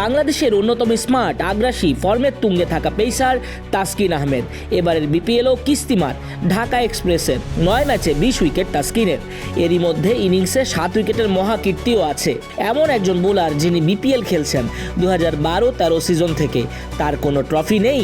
বাংলাদেশের অন্যতম স্মার্ট, আগ্রাসী ফর্মের তুঙ্গে থাকা পেসার তাসকিন আহমেদ। এবারের বিপিএলও কিস্তিমার ঢাকা এক্সপ্রেসের নয় ম্যাচে বিশ উইকেট তাসকিনের। এরই মধ্যে ইনিংসে সাত উইকেটের মহাকীর্তিও আছে। এমন একজন বোলার যিনি বিপিএল খেলছেন দু হাজার বারো তেরো সিজন থেকে। তার কোনো ট্রফি নেই,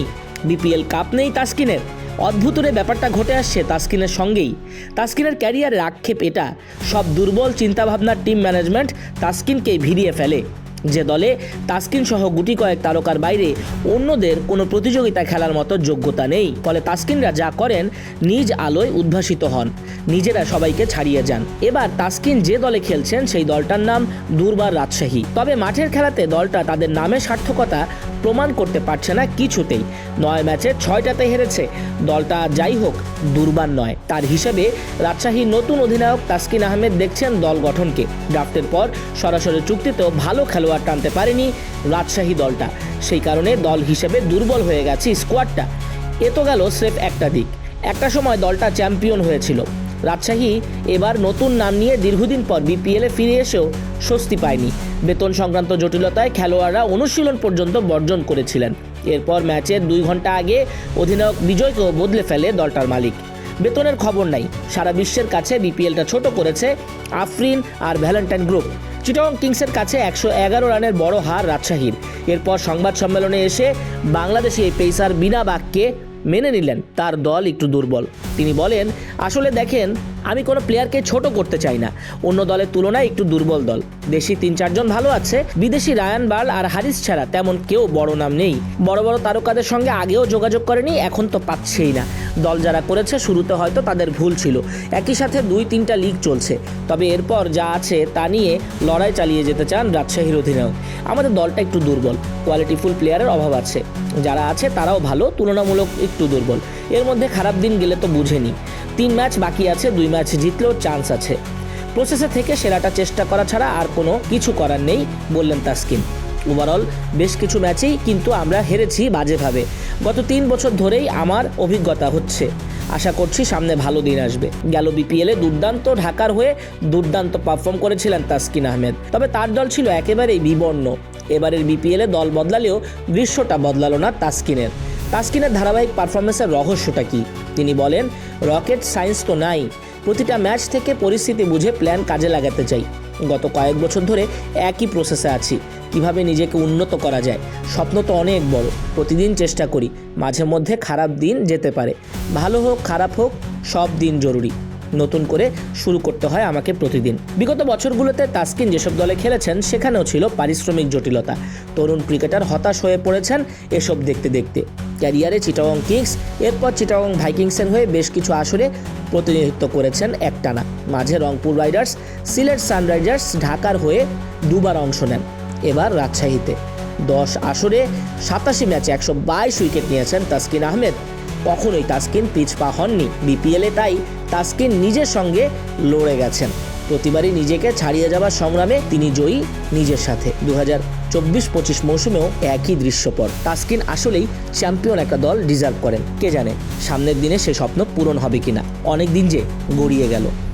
বিপিএল কাপ নেই তাসকিনের। অদ্ভুতরে ব্যাপারটা ঘটে আসছে তাসকিনের সঙ্গেই। তাসকিনের ক্যারিয়ারের আক্ষেপ এটা, সব দুর্বল চিন্তাভাবনার টিম ম্যানেজমেন্ট তাসকিনকে ভিড়িয়ে ফেলে। যে দলে তাসকিন সহ গুটি কয়েক তারকার বাইরে অন্যদের কোনো প্রতিযোগিতা খেলার মতো যোগ্যতা নেই। ফলে তাসকিনরা যা করেন নিজ আলোয় উদ্ভাসিত হন। নিজেরা সবাইকে ছাড়িয়ে যান। এবার তাসকিন যে দলে খেলছেন সেই দলটার নাম দুর্বার রাজশাহী। তবে মাঠের খেলাতে দলটা তাদের নামে সার্থকতা প্রমাণ করতে পারছে না কিছুতেই। নয় ম্যাচে ছয়টাতে হেরেছে। দলটা যাই হোক, দুর্বার নয়। তার হিসেবে রাজশাহীর নতুন অধিনায়ক তাসকিন আহমেদ দেখছেন দল গঠনকে। ড্রাফটের পর সরাসরি চুক্তিতেও ভালো খেলোয়াড় টানতে পারেনি রাজশাহী দলটা। সেই কারণে দল হিসেবে দুর্বল হয়ে গেছে স্কোয়াডটা। এ তো গেল স্রেফ একটা দিক। একটা সময় দলটা চ্যাম্পিয়ন হয়েছিল। রাজশাহী এবার নতুন নাম নিয়ে দীর্ঘদিন পর বিপিএলে ফিরে এসেও স্বস্তি পায়নি। বেতন সংক্রান্ত জটিলতায় খেলোয়াড়রা অনুশীলন পর্যন্ত বর্জন করেছিলেন। এরপর ম্যাচের দুই ঘণ্টা আগে অধিনায়ক বিজয়কেও বদলে ফেলে দলটার মালিক। বেতনের খবর নাই। সারা বিশ্বের কাছে বিপিএলটা ছোট করেছে আফরিন আর ভ্যালেন্টাইন গ্রুপ। চিটং কিংসের কাছে একশো এগারো রানের বড় হার রাজশাহীর। এরপর সংবাদ সম্মেলনে এসে বাংলাদেশি এই পেসার বিনা বাক্যে মেনে নিলেন তার দল একটু দুর্বল। তিনি বলেন আসলে দেখেন আমি কোনো প্লেয়ারকে ছোট করতে চাই না। অন্য দলের তুলনায় একটু দুর্বল দল। দেশি তিন চারজন ভালো আছে। বিদেশি রায়ান বার্ল আর হারিস ছাড়া তেমন কেউ বড় নাম নেই। বড় বড় তারকাদের সঙ্গে আগেও যোগাযোগ করেনি, এখন তো পাচ্ছেই না। দল যারা করেছে, শুরুতে হয়তো তাদের ভুল ছিল। একই সাথে দুই তিনটা লিগ চলছে। তবে এরপর যা আছে তা নিয়ে লড়াই চালিয়ে যেতে চান রাজশাহীর অধিনায়ক। আমাদের দলটা একটু দুর্বল। কোয়ালিটিফুল প্লেয়ারের অভাব আছে। যারা আছে তারাও ভালো, তুলনামূলক একটু দুর্বল। এর মধ্যে খারাপ দিন গেলে তো বুঝেনি। তিন ম্যাচ বাকি আছে, দুই ম্যাচ জিতলেও চান্স আছে। প্রসেসে থেকে সেরাটা চেষ্টা করা ছাড়া আর কোনো কিছু করার নেই, বললেন তাসকিন। ওভারঅল বেশ কিছু ম্যাচেই কিন্তু আমরা হেরেছি বাজেভাবে। গত তিন বছর ধরেই আমার অভিজ্ঞতা হচ্ছে। আশা করছি সামনে ভালো দিন আসবে। গেল বিপিএলে দুর্দান্ত ঢাকার হয়ে দুর্দান্ত পারফর্ম করেছিলেন তাসকিন আহমেদ। তবে তার দল ছিল একেবারেই বিবর্ণ। এবারের বিপিএলে দল বদলালেও দৃশ্যটা বদলালো না তাসকিনের। তাসকিনের ধারাবাহিক পারফরমেন্সের রহস্যটা কি? তিনি বলেন রকেট সায়েন্স তো নাই। প্রতিটা ম্যাচ থেকে পরিস্থিতি বুঝে প্ল্যান কাজে লাগাতে চাই। গত কয়েক বছর ধরে একই প্রসেসে আছি। কীভাবে নিজেকে উন্নত করা যায়? স্বপ্ন তো অনেক বড়। প্রতিদিন চেষ্টা করি। মাঝে মধ্যে খারাপ দিন যেতে পারে। ভালো হোক, খারাপ হোক, সব দিন জরুরি। নতুন করে শুরু করতে হয় আমাকে প্রতিদিন। বিগত বছরগুলোতে তাসকিন যেসব দলে খেলেছেন, সেখানেও ছিল পারিশ্রমিক জটিলতা। তরুণ ক্রিকেটার হতাশ হয়ে পড়েছেন এসব দেখতে দেখতে। ক্যারিয়ারে চিটাগং কিংস, এরপর চিটাগং ভাইকিংসের হয়ে বেশ কিছু আসরে প্রতিনিধিত্ব করেছেন একটানা। মাঝে রংপুর রাইডার্স, সিলেট সানরাইজার্স ঢাকার হয়ে দুবার অংশ নেন। এবার রাজশাহীতে। দশ আসরে সাতাশি ম্যাচে একশো বাইশ উইকেট নিয়েছেন তাসকিন আহমেদ। কখনোই তাসকিন পিছপা হননি। বিপিএলে তাই তাসকিন নিজের সঙ্গে লড়ে গেছেন। প্রতিবারই নিজেকে ছাড়িয়ে যাওয়ার সংগ্রামে তিনি জয়ী নিজের সাথে। দু হাজার চব্বিশ পঁচিশ মৌসুমেও একই দৃশ্যপট। তাস্কিন আসলেই চ্যাম্পিয়ন একটা দল ডিজার্ভ করেন। কে জানে সামনের দিনে সে স্বপ্ন পূরণ হবে কিনা। অনেক দিন যে গড়িয়ে গেল।